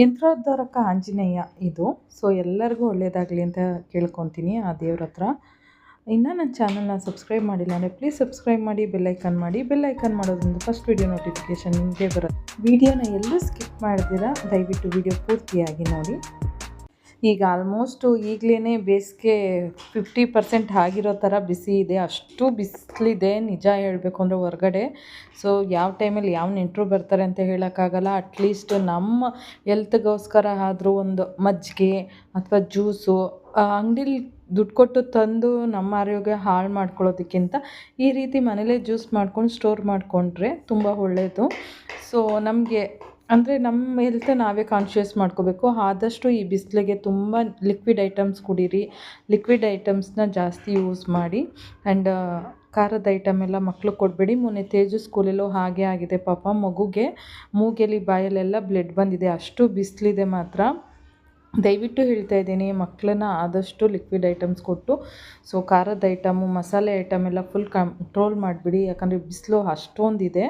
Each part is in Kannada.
ಯಂತ್ರೋದ್ಧಾರಕ ಆಂಜನೇಯ ಇದು. ಸೊ ಎಲ್ಲರಿಗೂ ಒಳ್ಳೆಯದಾಗಲಿ ಅಂತ ಕೇಳ್ಕೊತೀನಿ ಆ ದೇವ್ರ ಹತ್ರ. ಇನ್ನು ನನ್ನ ಚಾನಲ್ನ ಸಬ್ಸ್ಕ್ರೈಬ್ ಮಾಡಿಲ್ಲ ಅಂದರೆ ಪ್ಲೀಸ್ ಸಬ್ಸ್ಕ್ರೈಬ್ ಮಾಡಿ ಬೆಲ್ಲೈಕನ್ ಮಾಡಿ. ಬೆಲ್ಲೈಕನ್ ಮಾಡೋದ್ರಿಂದ ಫಸ್ಟ್ ವೀಡಿಯೋ ನೋಟಿಫಿಕೇಷನ್ ನಿಮಗೆ ಬರುತ್ತೆ. ವೀಡಿಯೋನ ಎಲ್ಲೂ ಸ್ಕಿಪ್ ಮಾಡಿದಿರ ದಯವಿಟ್ಟು ವೀಡಿಯೋ ಪೂರ್ತಿಯಾಗಿ ನೋಡಿ. ಈಗ ಆಲ್ಮೋಸ್ಟು ಈಗಲೇ ಬೇಸಿಗೆ ಫಿಫ್ಟಿ ಪರ್ಸೆಂಟ್ ಆಗಿರೋ ಥರ ಬಿಸಿ ಇದೆ. ಅಷ್ಟು ಬಿಸಿಲಿದೆ, ನಿಜ ಹೇಳಬೇಕು ಅಂದರೆ ಹೊರಗಡೆ. ಸೊ ಯಾವ ಟೈಮಲ್ಲಿ ಯಾವ ನೆಂಟರು ಬರ್ತಾರೆ ಅಂತ ಹೇಳೋಕ್ಕಾಗಲ್ಲ. ಅಟ್ಲೀಸ್ಟ್ ನಮ್ಮ ಎಲ್ತ್ಗೋಸ್ಕರ ಆದರೂ ಒಂದು ಮಜ್ಜಿಗೆ ಅಥವಾ ಜ್ಯೂಸು ಅಂಗಡೀಲಿ ದುಡ್ಡು ಕೊಟ್ಟು ತಂದು ನಮ್ಮ ಆರೋಗ್ಯ ಹಾಳು ಮಾಡ್ಕೊಳ್ಳೋದಕ್ಕಿಂತ ಈ ರೀತಿ ಮನೇಲೇ ಜ್ಯೂಸ್ ಮಾಡ್ಕೊಂಡು ಸ್ಟೋರ್ ಮಾಡಿಕೊಂಡ್ರೆ ತುಂಬ ಒಳ್ಳೆಯದು ಸೊ ನಮಗೆ ಅಂದರೆ ನಮ್ಮ ಹೆಲ್ತ್ ನಾವೇ ಕಾನ್ಷಿಯಸ್ ಮಾಡ್ಕೋಬೇಕು. ಆದಷ್ಟು ಈ ಬಿಸಿಲಿಗೆ ತುಂಬ ಲಿಕ್ವಿಡ್ ಐಟಮ್ಸ್ ಕುಡೀರಿ. ಲಿಕ್ವಿಡ್ ಐಟಮ್ಸ್ನ ಜಾಸ್ತಿ ಯೂಸ್ ಮಾಡಿ. ಆ್ಯಂಡ್ ಖಾರದ ಐಟಮ್ ಎಲ್ಲ ಮಕ್ಳಿಗೆ ಕೊಡಬೇಡಿ. ಮೊನ್ನೆ ತೇಜು ಸ್ಕೂಲಲ್ಲೂ ಹಾಗೆ ಆಗಿದೆ ಪಾಪ. ಮಗುಗೆ ಮೂಗೆಲಿ ಬಾಯಲ್ಲೆಲ್ಲ ಬ್ಲಡ್ ಬಂದಿದೆ. ಅಷ್ಟು ಬಿಸಿಲಿದೆ ಮಾತ್ರ. ದಯವಿಟ್ಟು ಹೇಳ್ತಾ ಇದ್ದೀನಿ ಮಕ್ಕಳನ್ನ ಆದಷ್ಟು ಲಿಕ್ವಿಡ್ ಐಟಮ್ಸ್ ಕೊಟ್ಟು. ಸೊ ಖಾರದ ಐಟಮು ಮಸಾಲೆ ಐಟಮ್ ಎಲ್ಲ ಫುಲ್ ಕಂಟ್ರೋಲ್ ಮಾಡಿಬಿಡಿ. ಯಾಕಂದರೆ ಬಿಸಿಲು ಅಷ್ಟೊಂದಿದೆ.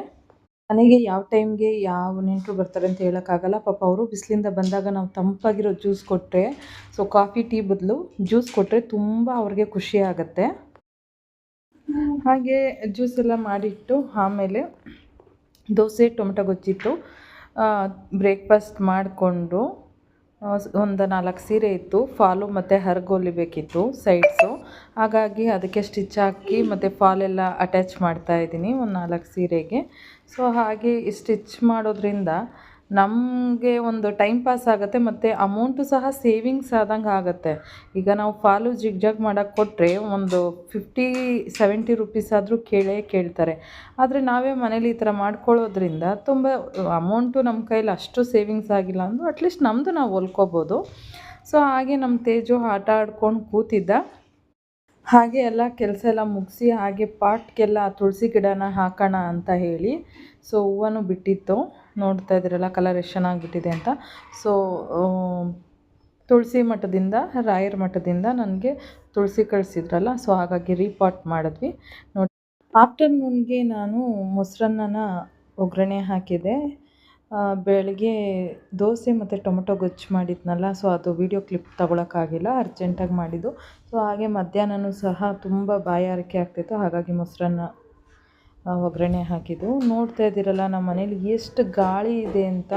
ಮನೆಗೆ ಯಾವ ಟೈಮ್ಗೆ ಯಾವ ನೆಂಟರು ಬರ್ತಾರೆ ಅಂತ ಹೇಳೋಕ್ಕಾಗಲ್ಲ ಪಾಪ ಅವರು ಬಿಸಿಲಿಂದ ಬಂದಾಗ ನಾವು ತಂಪಾಗಿರೋ ಜ್ಯೂಸ್ ಕೊಟ್ಟರೆ ಸೊ ಕಾಫಿ ಟೀ ಬದಲು ಜ್ಯೂಸ್ ಕೊಟ್ಟರೆ ತುಂಬ ಅವ್ರಿಗೆ ಖುಷಿ ಆಗುತ್ತೆ. ಹಾಗೆ ಜ್ಯೂಸ್ ಎಲ್ಲ ಮಾಡಿಟ್ಟು ಆಮೇಲೆ ದೋಸೆ, ಟೊಮೆಟೊ ಗೊಜ್ಜಿಟ್ಟು ಬ್ರೇಕ್ಫಾಸ್ಟ್ ಮಾಡಿಕೊಂಡು ಒಂದು ನಾಲ್ಕು ಸೀರೆ ಇತ್ತು. ಫಾಲು ಮತ್ತು ಹರ್ಗೊಲಿಬೇಕಿತ್ತು ಸೈಡ್ಸು. ಹಾಗಾಗಿ ಅದಕ್ಕೆ ಸ್ಟಿಚ್ ಹಾಕಿ ಮತ್ತು ಫಾಲೆಲ್ಲ ಅಟ್ಯಾಚ್ ಮಾಡ್ತಾ ಇದ್ದೀನಿ, ಒಂದು ನಾಲ್ಕು ಸೀರೆಗೆ. ಸೊ ಹಾಗೆ ಸ್ಟಿಚ್ ಮಾಡೋದ್ರಿಂದ ನಮಗೆ ಒಂದು ಟೈಮ್ ಪಾಸ್ ಆಗುತ್ತೆ ಮತ್ತು ಅಮೌಂಟು ಸಹ ಸೇವಿಂಗ್ಸ್ ಆದಂಗೆ ಆಗುತ್ತೆ. ಈಗ ನಾವು ಫಾಲು ಜಿಗ್ಜಾಗ್ ಮಾಡೋಕ್ಕೆ ಕೊಟ್ಟರೆ ಒಂದು ಫಿಫ್ಟಿ ಸೆವೆಂಟಿ ರುಪೀಸ್ ಆದರೂ ಕೇಳೇ ಕೇಳ್ತಾರೆ. ಆದರೆ ನಾವೇ ಮನೇಲಿ ಈ ಥರ ಮಾಡ್ಕೊಳ್ಳೋದ್ರಿಂದ ತುಂಬ ಅಮೌಂಟು ನಮ್ಮ ಕೈಲಿ ಅಷ್ಟು ಸೇವಿಂಗ್ಸ್ ಆಗಿಲ್ಲ ಅಂದರೂ ಅಟ್ಲೀಸ್ಟ್ ನಮ್ಮದು ನಾವು ಹೊಲ್ಕೋಬೋದು. ಸೊ ಹಾಗೆ ನಮ್ಮ ತೇಜು ಆಟ ಆಡ್ಕೊಂಡು ಕೂತಿದ್ದ. ಹಾಗೆ ಎಲ್ಲ ಕೆಲಸ ಎಲ್ಲ ಮುಗಿಸಿ ಹಾಗೆ ಪಾಟ್ಗೆಲ್ಲ ತುಳಸಿ ಗಿಡನ ಹಾಕೋಣ ಅಂತ ಹೇಳಿ. ಸೊ ಹೂವನ್ನು ಬಿಟ್ಟಿತ್ತು. ನೋಡ್ತಾ ಇದ್ದೀರಲ್ಲ ಕಲರ್ ಎಷ್ಟು ಚೆನ್ನಾಗಿಬಿಟ್ಟಿದೆ ಅಂತ. ಸೊ ತುಳಸಿ ಮಠದಿಂದ, ರಾಯರ ಮಠದಿಂದ ನನಗೆ ತುಳಸಿ ಕಳಿಸಿದ್ರಲ್ಲ ಸೊ ಹಾಗಾಗಿ ರೀಪಾಟ್ ಮಾಡಿದ್ವಿ. ನೋಡಿ ಆಫ್ಟರ್ನೂನ್ಗೆ ನಾನು ಮೊಸರನ್ನನ ಒಗ್ಗರಣೆ ಹಾಕಿದೆ. ಬೆಳಗ್ಗೆ ದೋಸೆ ಮತ್ತು ಟೊಮೊಟೊ ಗೊಜ್ಜು ಮಾಡಿದ್ನಲ್ಲ ಸೊ ಅದು ವೀಡಿಯೋ ಕ್ಲಿಪ್ ತೊಗೊಳಕ್ಕಾಗಿಲ್ಲ ಅರ್ಜೆಂಟಾಗಿ ಮಾಡಿದ್ದು. ಸೊ ಹಾಗೆ ಮಧ್ಯಾಹ್ನವೂ ಸಹ ತುಂಬ ಬಾಯಾರಿಕೆ ಆಗ್ತಿತ್ತು, ಹಾಗಾಗಿ ಮೊಸರನ್ನ ಒಗ್ಗರಣೆ ಹಾಕಿದ್ದು. ನೋಡ್ತಾ ಇದ್ದೀರಲ್ಲ, ನಮ್ಮ ಮನೇಲಿ ಎಷ್ಟು ಗಾಳಿ ಇದೆ ಅಂತ.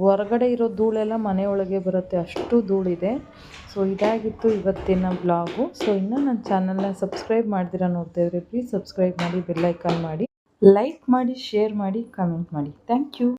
ಹೊರಗಡೆ ಇರೋ ಧೂಳೆಲ್ಲ ಮನೆಯೊಳಗೆ ಬರುತ್ತೆ, ಅಷ್ಟು ಧೂಳಿದೆ. ಸೊ ಇದಾಗಿತ್ತು ಇವತ್ತಿನ ಬ್ಲಾಗು ಸೊ ಇನ್ನೂ ನನ್ನ ಚಾನಲ್ನ ಸಬ್ಸ್ಕ್ರೈಬ್ ಮಾಡ್ದಿರ ನೋಡ್ತಾ ಇದ್ರೆ ಪ್ಲೀಸ್ ಸಬ್ಸ್ಕ್ರೈಬ್ ಮಾಡಿ ಬೆಲ್ಲೈಕನ್ ಮಾಡಿ. ಲೈಕ್ ಮಾಡಿ ಶೇರ್ ಮಾಡಿ ಕಮೆಂಟ್ ಮಾಡಿ. Thank you